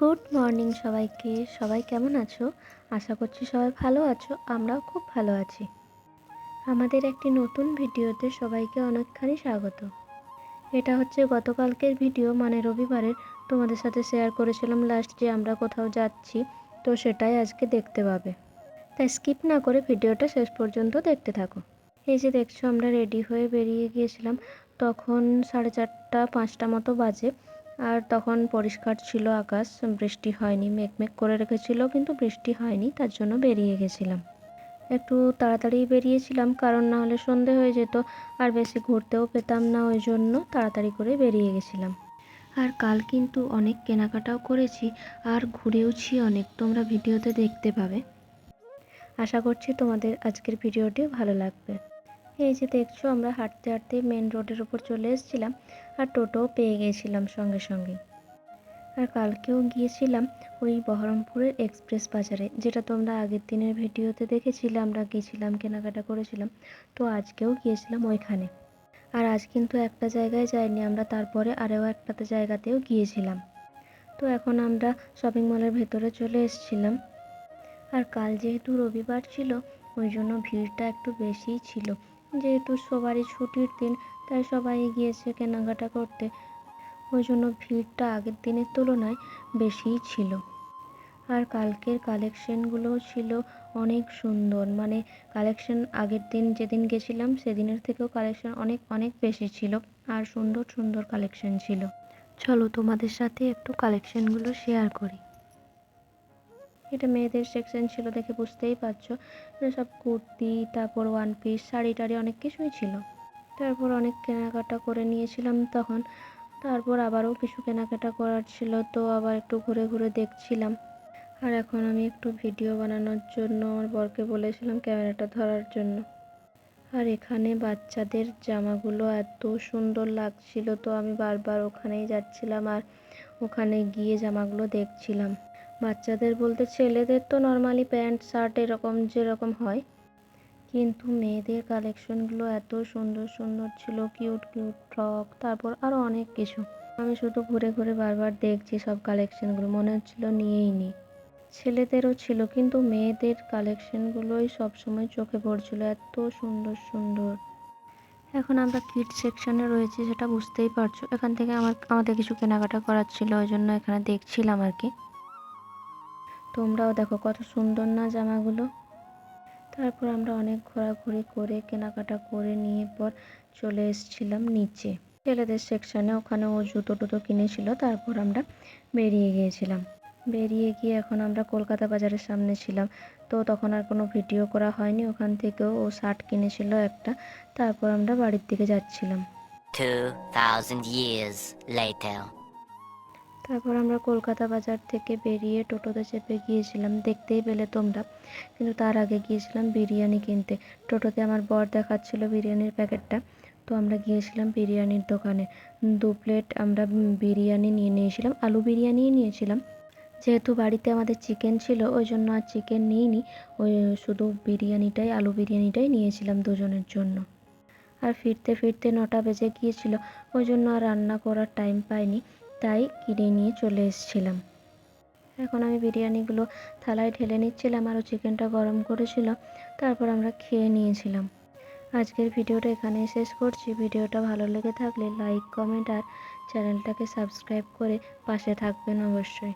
Good morning সবাইকে। সবাই কেমন আছো? আশা করছি সবাই ভালো আছো, আমরাও খুব ভালো আছি। আমাদের একটি নতুন ভিডিওতে সবাইকে অনেকখানি স্বাগত। এটা হচ্ছে গতকালকের ভিডিও মানে রবিবারের। তোমাদের সাথে শেয়ার করেছিলাম লাস্ট যে আমরা কোথাও যাচ্ছি, তো সেটাই আজকে দেখতে পাবে। তাই স্কিপ না করে ভিডিওটা শেষ পর্যন্ত দেখতে থাকো। এই যে দেখছ, আমরা রেডি হয়ে বেরিয়ে গিয়েছিলাম। তখন সাড়ে চারটা, পাঁচটা মতো বাজে। আর তখন পরিষ্কার ছিল আকাশ, বৃষ্টি হয়নি, মেঘমেঘ করে রেখেছিল, কিন্তু বৃষ্টি হয়নি, তার জন্য বেরিয়ে গেছিলাম। একটু তাড়াতাড়ি বেরিয়েছিলাম, কারণ না হলে সন্ধে হয়ে যেত, আর বেশি ঘুরতেও পেতাম না, ওই জন্য তাড়াতাড়ি করে বেরিয়ে গেছিলাম। আর কাল কিন্তু অনেক কেনাকাটাও করেছি, আর ঘুরেওছি অনেক, তোমরা ভিডিওতে দেখতে পাবে। আশা করছি তোমাদের আজকের ভিডিওটি ভালো লাগবে। এই যে দেখছ, আমরা হাঁটতে হাঁটতে মেন রোডের উপর চলে এসেছিলাম আর টোটোও পেয়ে গিয়েছিলাম সঙ্গে সঙ্গে। আর কালকেও গিয়েছিলাম ওই বহরমপুরের এক্সপ্রেস বাজারে, যেটা তোমরা আগের দিনের ভিডিওতে দেখেছিলে, আমরা গিয়েছিলাম, কেনাকাটা করেছিলাম, তো আজকেও গিয়েছিলাম ওইখানে। আর আজ কিন্তু একটা জায়গায় যাইনি, আমরা তারপরে আরও একটাতে জায়গাতেও গিয়েছিলাম। তো এখন আমরা শপিং মলের ভেতরে চলে এসেছিলাম। আর কাল যেহেতু রবিবার ছিল, ওই জন্য ভিড়টা একটু বেশিই ছিল। যেহেতু সবারই ছুটির দিন, তাই সবাই গিয়েছে কেনাকাটা করতে। ওই জন্য ভিড়টা আগের দিনের তুলনায় বেশিই ছিল। আর কালকের কালেকশনগুলোও ছিল অনেক সুন্দর। মানে কালেকশন আগের দিন যেদিন গেছিলাম, সেদিনের থেকেও কালেকশন অনেক অনেক বেশি ছিল। আর সুন্দর সুন্দর কালেকশন ছিল। চলো তোমাদের সাথে একটু কালেকশনগুলো শেয়ার করি। এটা মেয়েদের সেকশন ছিল দেখে বুঝতেই পারছ। সব কুর্তি, তারপর ওয়ান পিস শাড়ি টাড়ি অনেক কিছুই ছিল। তারপর অনেক কেনাকাটা করে নিয়েছিলাম তখন। তারপর আবারও কিছু কেনাকাটা করার ছিল তো আবার একটু ঘুরে ঘুরে দেখছিলাম। আর এখন আমি একটু ভিডিও বানানোর জন্য আমার বরকে বলেছিলাম ক্যামেরাটা ধরার জন্য। আর এখানে বাচ্চাদের জামাগুলো এত সুন্দর লাগছিল তো আমি বারবার ওখানেই যাচ্ছিলাম আর ওখানে গিয়ে জামাগুলো দেখছিলাম। বাচ্চাদের বলতে ছেলেদের তো নর্মালি প্যান্ট শার্ট এরকম যেরকম হয়। কিন্তু মেয়েদের কালেকশনগুলো এত সুন্দর সুন্দর ছিল কিউট কিউট ফ্রক তারপর আরও অনেক কিছু। আমি শুধু ঘুরে ঘুরে বারবার দেখছি সব কালেকশনগুলো মনে হচ্ছিল নিয়েই নিই। ছেলেদেরও ছিল, কিন্তু মেয়েদের কালেকশনগুলোই সবসময় চোখে পড়ছিল, এত সুন্দর সুন্দর। এখন আমরা কিট সেকশনে রয়েছি, সেটা বুঝতেই পারছ। এখান থেকে আমার, আমাদের কিছু কেনাকাটা করার ছিল, ওই জন্য এখানে দেখছিলাম আর কি। তোমরাও দেখো কত সুন্দর না জামাগুলো। তারপর আমরা অনেক ঘোরাঘুরি করে কেনাকাটা করে নিয়ে পর চলে এসেছিলাম নিচে। ছেলেদের সেকশানে ওখানে ও জুতো টুতো কিনেছিল তারপর আমরা বেরিয়ে গিয়েছিলাম। বেরিয়ে গিয়ে এখন আমরা কলকাতা বাজারের সামনে ছিলাম। তো তখন আর কোনো ভিডিও করা হয়নি ওখান থেকেও ও শার্ট কিনেছিল একটা তারপর আমরা বাড়ির দিকে যাচ্ছিলাম। 2,000 years later. তারপর আমরা কলকাতা বাজার থেকে বেরিয়ে টোটোতে চেপে গিয়েছিলাম, দেখতেই পেলে তোমরা। কিন্তু তার আগে গিয়েছিলাম বিরিয়ানি কিনতে। টোটোতে আমার বর দেখাচ্ছিল বিরিয়ানির প্যাকেটটা। তো আমরা গিয়েছিলাম বিরিয়ানির দোকানে। দু প্লেট আমরা বিরিয়ানি নিয়ে নিয়েছিলাম, আলু বিরিয়ানিই নিয়েছিলাম। যেহেতু বাড়িতে আমাদের চিকেন ছিল, ওই জন্য আর চিকেন নিইনি। ওই শুধু বিরিয়ানিটাই, আলু বিরিয়ানিটাই নিয়েছিলাম দুজনের জন্য। আর ফিরতে ফিরতে নটা বেজে গিয়েছিল, ওই জন্য আর রান্না করার টাইম পাইনি। তাই কিনে নিয়ে চলে এসেছিলাম। এখন আমি বিরিয়ানিগুলো থালায় ঢেলে নিচ্ছিলাম, আরও চিকেনটা গরম করেছিল, তারপর আমরা খেয়ে নিয়েছিলাম। আজকের ভিডিওটা এখানেই শেষ করছি। ভিডিওটা ভালো লেগে থাকলে লাইক, কমেন্ট আর চ্যানেলটাকে সাবস্ক্রাইব করে পাশে থাকবেন অবশ্যই।